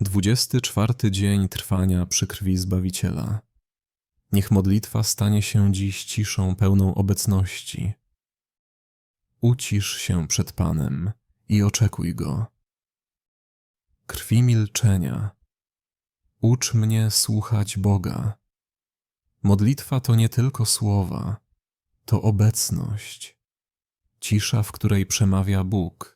Dwudziesty czwarty dzień trwania przy krwi Zbawiciela. Niech modlitwa stanie się dziś ciszą pełną obecności. Ucisz się przed Panem i oczekuj Go. Krwi milczenia. Ucz mnie słuchać Boga. Modlitwa to nie tylko słowa, to obecność. Cisza, w której przemawia Bóg.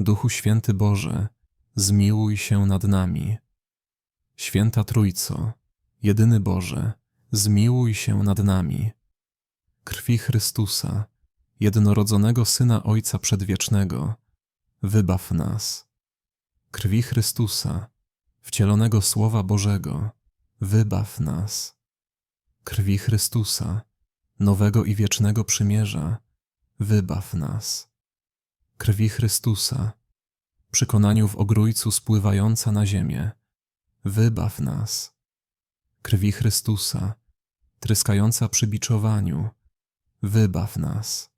Duchu Święty Boże, zmiłuj się nad nami. Święta Trójco, jedyny Boże, zmiłuj się nad nami. Krwi Chrystusa, jednorodzonego Syna Ojca Przedwiecznego, wybaw nas. Krwi Chrystusa, wcielonego Słowa Bożego, wybaw nas. Krwi Chrystusa, nowego i wiecznego przymierza, wybaw nas. Krwi Chrystusa, przekonaniu w ogrójcu spływająca na ziemię, wybaw nas. Krwi Chrystusa, tryskająca przy biczowaniu, wybaw nas.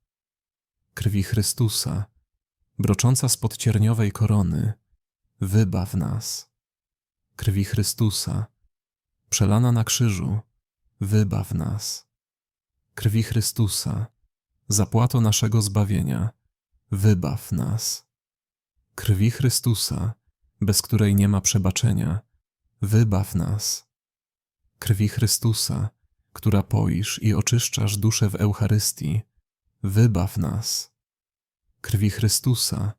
Krwi Chrystusa, brocząca spod cierniowej korony, wybaw nas. Krwi Chrystusa, przelana na krzyżu, wybaw nas. Krwi Chrystusa, zapłato naszego zbawienia, wybaw nas. Krwi Chrystusa, bez której nie ma przebaczenia, wybaw nas. Krwi Chrystusa, która poisz i oczyszczasz duszę w Eucharystii, wybaw nas. Krwi Chrystusa,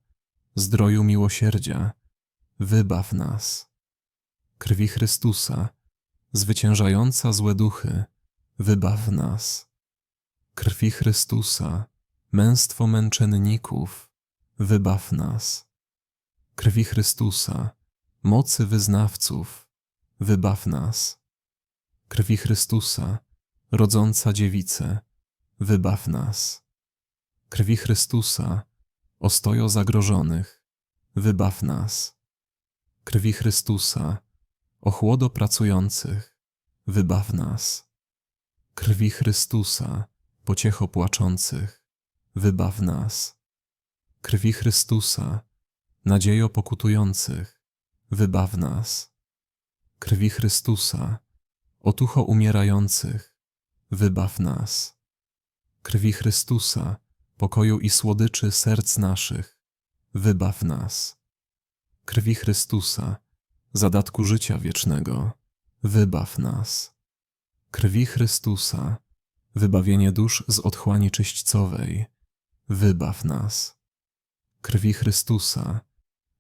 zdroju miłosierdzia, wybaw nas. Krwi Chrystusa, zwyciężająca złe duchy, wybaw nas. Krwi Chrystusa, męstwo męczenników, wybaw nas. Krwi Chrystusa, mocy wyznawców, wybaw nas. Krwi Chrystusa, rodząca dziewice, wybaw nas. Krwi Chrystusa, ostojo zagrożonych, wybaw nas. Krwi Chrystusa, ochłodo pracujących, wybaw nas. Krwi Chrystusa, pociecho płaczących, wybaw nas. Krwi Chrystusa, nadziejo pokutujących, wybaw nas. Krwi Chrystusa, otucho umierających, wybaw nas. Krwi Chrystusa, pokoju i słodyczy serc naszych, wybaw nas. Krwi Chrystusa, zadatku życia wiecznego, wybaw nas. Krwi Chrystusa, wybawienie dusz z otchłani czyśćcowej, wybaw nas. Krwi Chrystusa,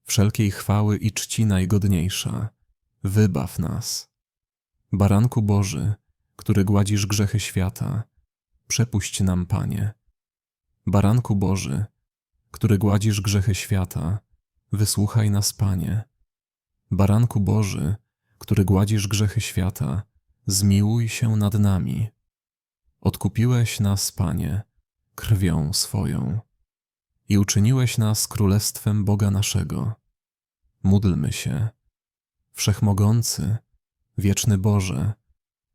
wszelkiej chwały i czci najgodniejsza, wybaw nas. Baranku Boży, który gładzisz grzechy świata, przepuść nam, Panie. Baranku Boży, który gładzisz grzechy świata, wysłuchaj nas, Panie. Baranku Boży, który gładzisz grzechy świata, zmiłuj się nad nami. Odkupiłeś nas, Panie, krwią swoją i uczyniłeś nas królestwem Boga naszego. Módlmy się. Wszechmogący, wieczny Boże,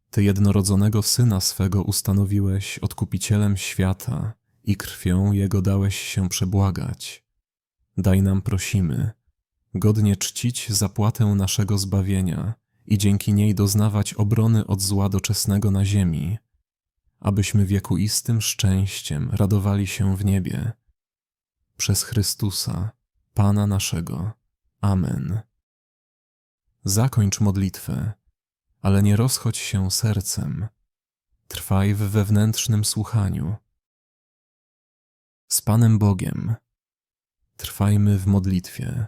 Ty jednorodzonego Syna swego ustanowiłeś odkupicielem świata i krwią Jego dałeś się przebłagać. Daj nam, prosimy, godnie czcić zapłatę naszego zbawienia i dzięki niej doznawać obrony od zła doczesnego na ziemi, abyśmy wiekuistym szczęściem radowali się w niebie. Przez Chrystusa, Pana naszego. Amen. Zakończ modlitwę, ale nie rozchodź się sercem. Trwaj w wewnętrznym słuchaniu. Z Panem Bogiem. Trwajmy w modlitwie.